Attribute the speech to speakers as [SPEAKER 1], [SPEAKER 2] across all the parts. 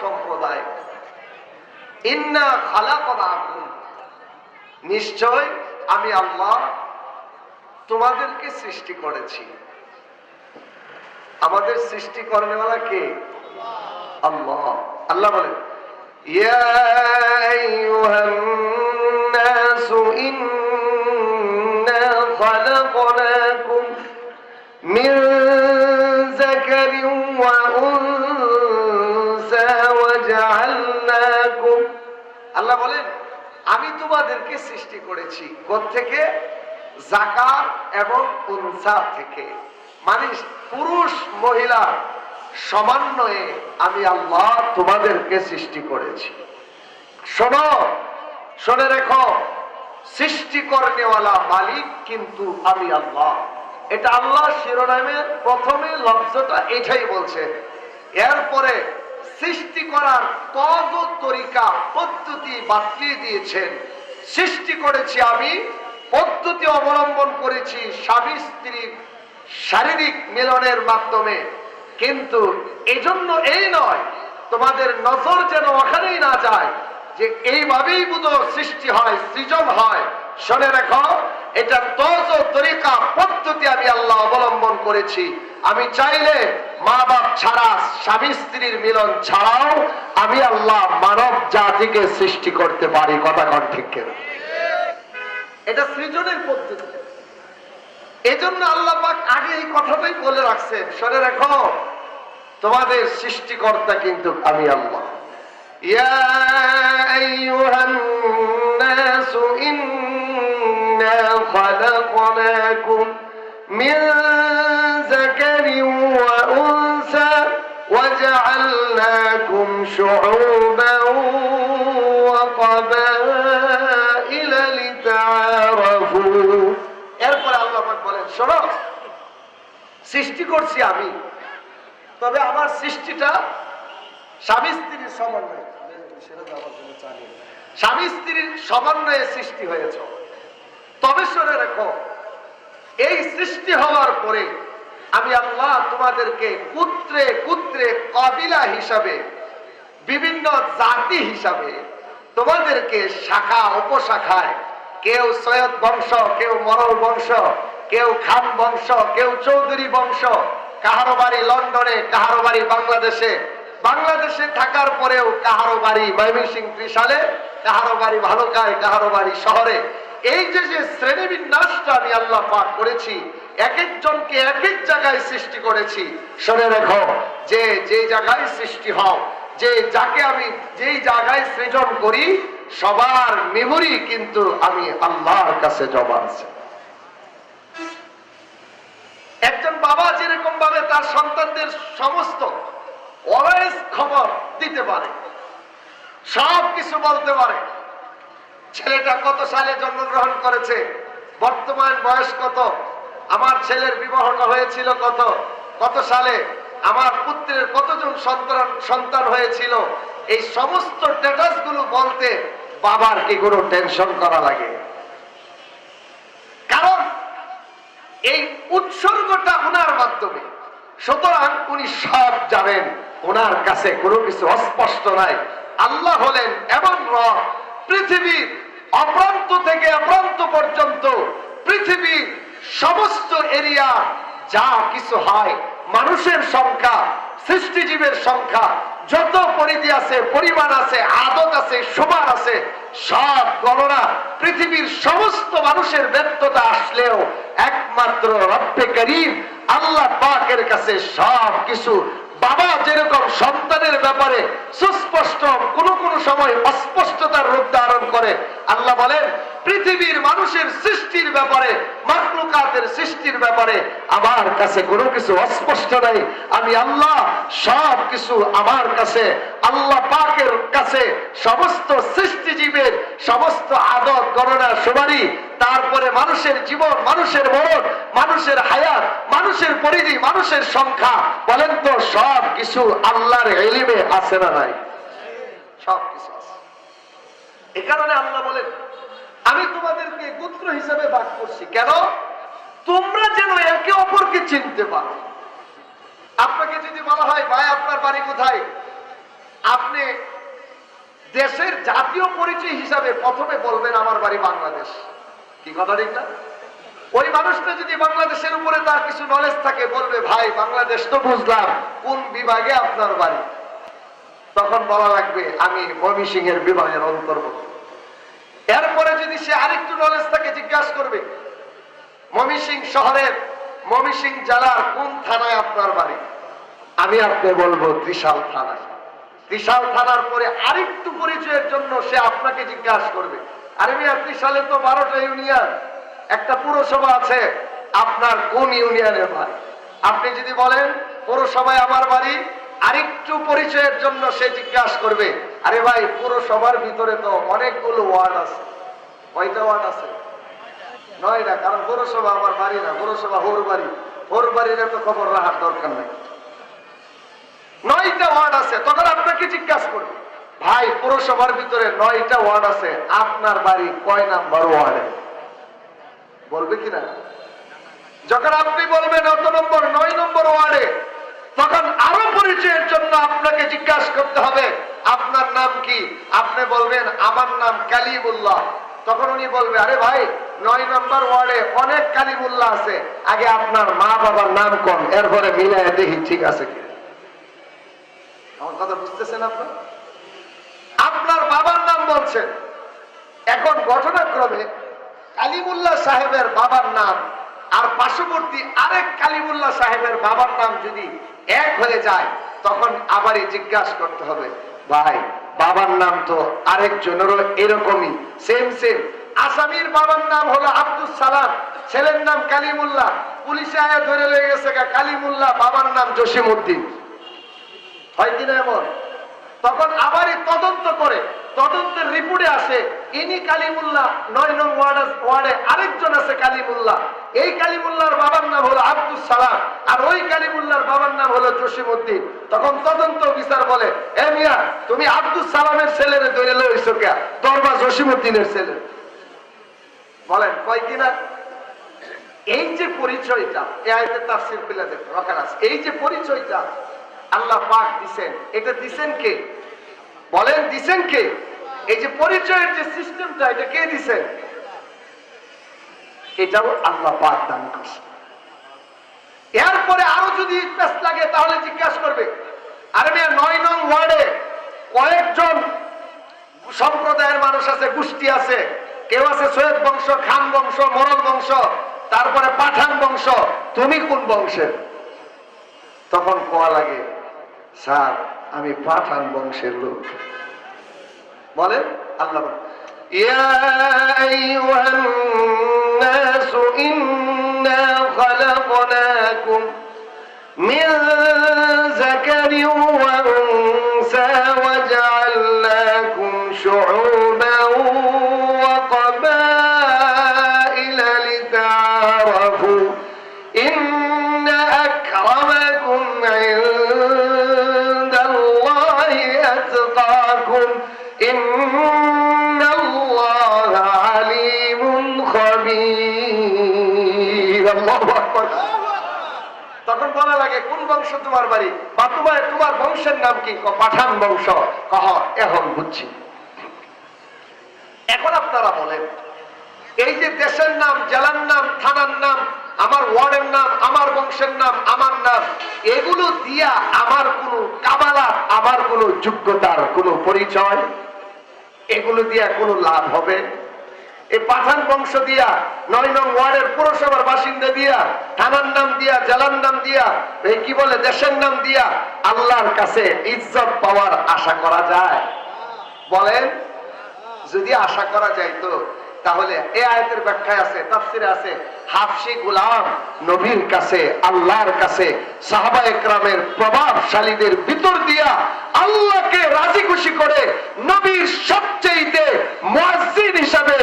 [SPEAKER 1] সম্প্রদায়। নিশ্চয় আমি আল্লাহ তোমাদেরকে সৃষ্টি করেছি। আমাদের সৃষ্টি করেনেওয়ালা কে? আল্লাহ। আল্লাহ বলেন, ইয়া আইয়ুহান মিন তোমাদেরকে সৃষ্টি করেছি। থেকে জাকার এবং উনসা থেকে। মানে পুরুষ, মহিলা সমন্বয়ে আমি আল্লাহ তোমাদেরকে সৃষ্টি করেছি। শোনো, শোনে রেখো সৃষ্টি করনেওয়ালা মালিক কিন্তু আমি আল্লাহ। এটা আল্লাহ শিরোনামের প্রথমে লফজটা এটাই বলছে। এরপরে সৃষ্টি করার তদ তরিকা, পদ্ধতি বাতলিয়ে দিয়েছেন। সৃষ্টি করেছি আমি, পদ্ধতি অবলম্বন করেছি স্বামী স্ত্রীর শারীরিক মিলনের মাধ্যমে। কিন্তু এজন্য এই নয়, তোমাদের নজর যেন ওখানেই না যায় যে এইভাবেই বুধ সৃষ্টি হয়, সৃজন হয়। শোনে রেখো, এটা তরিকা পদ্ধতি করেছি। আমি চাইলে মা বাপ ছাড়া স্বামী স্ত্রীর মিলন ছাড়াও আমি আল্লাহ মানব জাতিকে সৃষ্টি করতে পারি। কথা কন ঠিক এটা সৃজনের পদ্ধতি। এজন্য আল্লাহ পাক আগে এই কথাটাই বলে রাখছেন। শুনে রাখো, তোমাদের সৃষ্টিকর্তা কিন্তু আমি আল্লাহ। ইয়া ইন্না খালাকনাকুম মিন شعوبا وقبائل لتعارفوا এরপরে আল্লাহ পাক বলেন শোনো সৃষ্টি করছি আমি তবে আমার সৃষ্টিটা স্বামী স্ত্রীর সমন্বয়ে স্বামী স্ত্রীর সমন্বয়ে সৃষ্টি হয়েছ তবে শুনে রেখো এই সৃষ্টি হওয়ার পরে আমি আল্লাহ তোমাদেরকে পুত্রে পুত্রে কবিলা হিসাবে বিভিন্ন জাতি হিসাবে তোমাদেরকে শাখা, উপশাখায় কেউ সৈয়দ বংশ, কেউ মরল বংশ, কেউ খান বংশ, কেউ চৌধুরী বংশ, কাহারো বাড়ি লন্ডনে, কাহারো বাড়ি বাংলাদেশে। বাংলাদেশে থাকার পরেও কাহারো বাড়ি ময়মনসিং ত্রিশালে, কাহারো বাড়ি ভালুকায়, কাহারো বাড়ি শহরে। এই যে যে শ্রেণীবিন্যাসটা আমি আল্লাহ পাক করেছি, এক একজনকে এক এক জায়গায় সৃষ্টি করেছি। শুনে রেখো, যে যে জায়গায় সৃষ্টি হও যে যাকে আমি যেই জায়গায় সৃজন করি, সবার মেমোরি কিন্তু আমি আল্লাহর কাছে জমা আছে। একজন বাবা যেরকম ভাবে তার সন্তানদের সমস্ত খবর দিতে পারে, সব কিছু বলতে পারে। ছেলেটা কত সালে জন্মগ্রহণ করেছে? বর্তমান বয়স কত? আমার ছেলের বিবাহটা হয়েছিল কত? কত সালে? আমার পুত্রের কতজন সন্তান সন্তান হয়েছিল, এই সমস্ত স্ট্যাটাসগুলো বলতে বাবার কি কোনো টেনশন করা লাগে? কারণ এই উৎসর্গটা ওনার মাধ্যমে। সুতরাং উনি সব জানেন, ওনার কাছে কোনো কিছু অস্পষ্ট নাই। আল্লাহ হলেন এমন রব পৃথিবীর অপ্রান্ত থেকে অপ্রান্ত পর্যন্ত পৃথিবীর সমস্ত এরিয়া, যা কিছু হয় মানুষের সংখ্যা, সৃষ্টিজীবের সংখ্যা, যত পরিধি আছে, পরিমাণ আছে, আদত আছে, সমান আছে, সব গণনা পৃথিবীর সমস্ত মানুষের ব্যর্থতা আসলেও একমাত্র রব্বে করিম আল্লাহ পাকের কাছে সব কিছু। বাবা যেরকম সন্তানের ব্যাপারে সুস্পষ্ট কোন কোন সময় অস্পষ্টতার রূপ ধারণ করে আল্লাহ বলেন, পৃথিবীর মানুষের সৃষ্টির ব্যাপারে মাকলুকাতের সৃষ্টির ব্যাপারে আমার কাছে কোনো কিছু অস্পষ্ট নাই। আমি আল্লাহ সব কিছু আমার কাছে, আল্লাহ পাকের কাছে সমস্ত সৃষ্টিজীবের সমস্ত আদত, গণনা সবারই তারপরে মানুষের জীবন, মানুষের মরণ, মানুষের হায়াত, মানুষের পরিধি, মানুষের সংখ্যা, বলেন তো সব কিছু আল্লাহর এলিমে আছে না নাই? এ কারণে আল্লাহ বলেন, আমি তোমাদেরকে গোত্র হিসেবে ভাগ করছি। কেন? তোমরা যেন একে অপরকে চিনতে পারো। আপনাকে যদি বলা হয়, ভাই, আপনার বাড়ি কোথায়? আপনি দেশের জাতীয় পরিচয় হিসাবে প্রথমে বলবেন, আমার বাড়ি বাংলাদেশ। কি কথা ঠিক না? ওই মানুষটা যদি বাংলাদেশের উপরে তার কিছু নলেজ থাকে, বলবে, ভাই, বাংলাদেশ তো বুঝলাম, কোন বিভাগে আপনার বাড়ি? তখন বলা লাগবে, আমি ময়মনসিং এর বিভাগের অন্তর্ভুক্ত। এরপরে যদি সে আরেকটু নলেজ থাকে জিজ্ঞাসা করবে ময়মনসিং শহরের ময়মনসিং জেলার কোন থানায় আপনার বাড়ি? আমি আপনি বলব ত্রিশাল থানায় ত্রিশাল থানার পরে আরেকটু পরিচয়ের জন্য সে আপনাকে জিজ্ঞাসা করবে। আরে মিয়া, ত্রিশালে তো বারোটা ইউনিয়ন একটা পুরসভা আছে, আপনার কোন ইউনিয়নের বাড়ি? আপনি যদি বলেন, পৌরসভায় আমার বাড়ি আরেকটু পরিচয়ের জন্য সে জিজ্ঞাসা করবে, আরে ভাই পুরসভার ভিতরে তো অনেকগুলো ওয়ার্ড আছে। কয়টা ওয়ার্ড আছে? নয়টা, কারণ পৌরসভা আমার বাড়ি না পৌরসভা হোর বাড়ি। হোর বাড়ির তো খবর রাখার দরকার নাই। নয়টা ওয়ার্ড আছে, তখন আপনাকে জিজ্ঞাসা করবে, ভাই পৌরসভার ভিতরে নয়টা ওয়ার্ড আছে, আপনার বাড়ি কয় নাম্বার ওয়ার্ডে? বলবে কিনা? যখন আপনি বলবেন, অত নম্বর, নয় নম্বর ওয়ার্ডে তখন আরও পরিচয়ের জন্য আপনাকে জিজ্ঞাসা করতে হবে আপনার নাম কি আপনি বলবেন আমার নাম কালিমুল্লাহ। তখন উনি বলবে, আরে ভাই, নয় নম্বর ওয়ার্ডে অনেক কালিমুল্লাহ আছে। আগে আপনার মা বাবার নাম কম এরপরে মিলাই দেখি ঠিক আছে কি আমার কথা বুঝতেছেন আপনার? আপনার বাবার নাম বলছেন। এখন ঘটনাক্রমে কালিমুল্লাহ সাহেবের বাবার নাম আর পার্শ্ববর্তী আরেক কালিমুল্লাহ সাহেবের বাবার নাম যদি এক হয়ে যায়, তখন আবারই জিজ্ঞাসা করতে হবে, ভাই বাবার নাম তো আরেকজনেরও এরকমই সেম সেম আসামির বাবার নাম হলো আব্দুল সালাম, ছেলের নাম কালিমুল্লাহ। পুলিশে আয়া ধরে লেগে গেছে কালিমুল্লাহ, বাবার নাম জসিম উদ্দিন হয় কিনা এমন? তখন আবারই তদন্ত করে, তদন্তের রিপোর্টে আসে ইনি কালিমুল্লাহ, নয় নং ওয়ার্ড আরেকজন আছে কালিমুল্লাহ। এই কালিমুল্লাহর বাবার নাম হলো আব্দুল সালাম, আর ওই কালিমুল্লাহর বাবার নাম হলো জসিম উদ্দিন তখন তদন্ত অফিসার বলে, এ মিয়া, তুমি আব্দুল সালামের ছেলেরে ধরে লইছো কে জসিম উদ্দিনের ছেলে। বলেন, কয় কিনা এই যে পরিচয়টা, এ আয়তে তার শিল্পীলা দেখো রকারাস এই যে পরিচয়টা আল্লাহ পাক দিছেন, এটা দিছেন কে? বলেন, দিছেন কে? এই যে পরিচয়ের যে সিস্টেমটা, এটা কে দিছেন এটাও আল্লাহ পাক দান করছে। এরপরে আরও যদি পেস লাগে, তাহলে জিজ্ঞাসা করবে। আরে মেয়ে, নয় নং ওয়ার্ডে কয়েকজন সম্প্রদায়ের মানুষ আছে, গোষ্ঠী আছে। কেউ আছে সৈয়দ বংশ, খান বংশ, মরল বংশ, তারপরে পাঠান বংশ। তুমি কোন বংশের? তখন কোয়া লাগে, স্যার, আমি পাঠান বংশের লোক। বলেন আল্লাহ
[SPEAKER 2] ইয়া আইয়ুহান নাস ইন্না খালাকনাকুম
[SPEAKER 1] মিন যাকারিন লাগে কোন বংশ তোমার বাড়ি? বা তোমার তোমার বংশের নাম কি? পাঠান বংশ। কহ এখন বুঝছি। এখন আপনারা বলেন, এই যে দেশের নাম, জেলার নাম, থানার নাম, আমার ওয়ার্ডের নাম, আমার বংশের নাম, আমার নাম, এগুলো দিয়া আমার কোনো কাবালা, আমার কোনো যোগ্যতার কোনো পরিচয়? এগুলো দিয়া কোনো লাভ হবে? এই পাঠান বংশ দিয়া, নয় নং ওয়ার্ডের পুরসভার বাসিন্দা দিয়া, থানার নাম দিয়া, জেলার নাম দিয়া, এই কি বলে, দেশের নাম দিয়া আল্লাহর কাছে ইজ্জত পাওয়ার আশা করা যায়। বলেন, যদি আশা করা যাইতো তাহলে এ আয়াতের ব্যাখ্যায় আছে, তাফসিরে আছে, হাফসি গুলাম নবীর কাছে, আল্লাহর কাছে, সাহাবা একরামের প্রভাবশালীদের ভিতর দিয়া আল্লাহকে রাজি খুশি করে নবীর সবচেয়ে মুয়াজ্জিন হিসাবে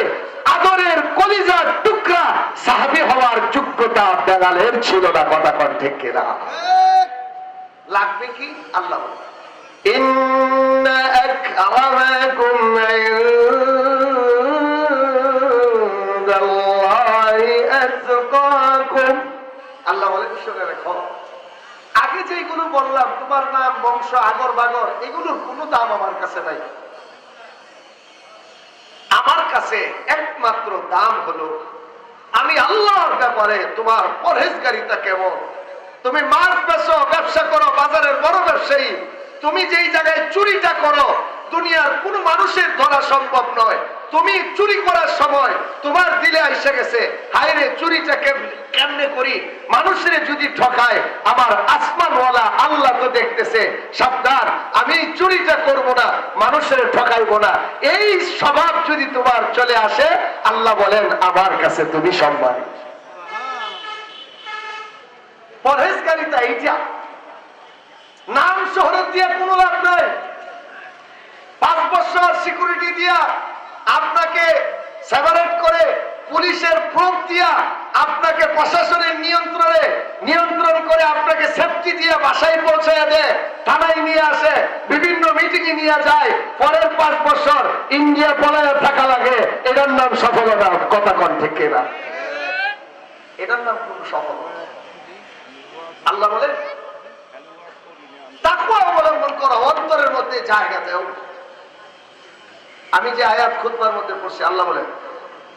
[SPEAKER 1] আদরের কলিজার টুকরা সাহাবী হওয়ার যোগ্যতা বেলালের ছিল না কথা কন ঠিক কিনা লাগবে কি আল্লাহ বলেন।
[SPEAKER 2] إن أكرمكم عند الله أتقاكم
[SPEAKER 1] আল্লাহ বলেন শুনে রেখো আগে যেগুলো বললাম তোমার নাম বংশ আগর বাগর এগুলোর কোনো দাম আমার কাছে নাই আমার কাছে একমাত্র দাম হলো, আমি আল্লাহর ব্যাপারে তোমার পরহেজগারিতা কেমন? তুমি মাছ বেচো, ব্যবসা করো, বাজারের বড় ব্যবসায়ী। তুমি যেই জায়গায় চুরিটা করো, দুনিয়ার কোন মানুষের ধরা সম্ভব নয়। তুমি চুরি করার সময় তোমার দিলে আইসা গেছে, হায়রে, চুরিটা কেমনে করি, মানুষের যদি ঠকায়, আমার আসমানওয়ালা আল্লাহ তো দেখতেছে, সাবধান, আমি চুরিটা করব না, মানুষের ঠকাইবো না। এই স্বভাব যদি তোমার চলে আসে, আল্লাহ বলেন, আমার কাছে তুমি সম্মানী। পরহেজকারিতা এইটা। নাম শহরের দিয়ে কোনো লাভ নাই। পাঁচ বছর সিকিউরিটি দিয়া আপনাকে সেপারেট করে পুলিশের প্রুফ দিয়া আপনাকে প্রশাসনের নিয়ন্ত্রণে নিয়ন্ত্রণ করে আপনাকে সেফটি দিয়ে বাসায় পৌঁছায় দেয়, থানায় নিয়ে আসে, বিভিন্ন মিটিং এ নিয়ে যায়, পরের পাঁচ বছর ইন্ডিয়া পলায় থাকা লাগে। এটার নাম সফলতা কথা কন ঠিক এটার নাম কোন সফলতা আল্লাহ বলে তাকুয়া অবলম্বন করা, অন্তরের মধ্যে জায়গা দেও। আমি যে আয়াত খুতবার মধ্যে পড়ছি, আল্লাহ বলেন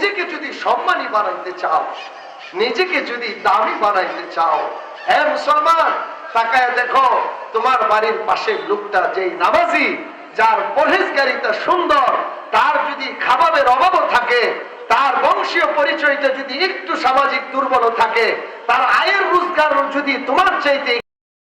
[SPEAKER 1] নিজেকে যদি সম্মানী বানাইতে চাও, নিজেকে যদি দামি বানাইতে চাও হ্যাঁ মুসলমান, তাকায় দেখো, তোমার বাড়ির পাশে লোকটা যেই নামাজি, যার পরহেজগারিতা সুন্দর, তার যদি খাবারের অভাবও থাকে, তার বংশীয় পরিচয়টা যদি একটু সামাজিক দুর্বল থাকে, তার আয়ের রোজগার যদি তোমার চাইতে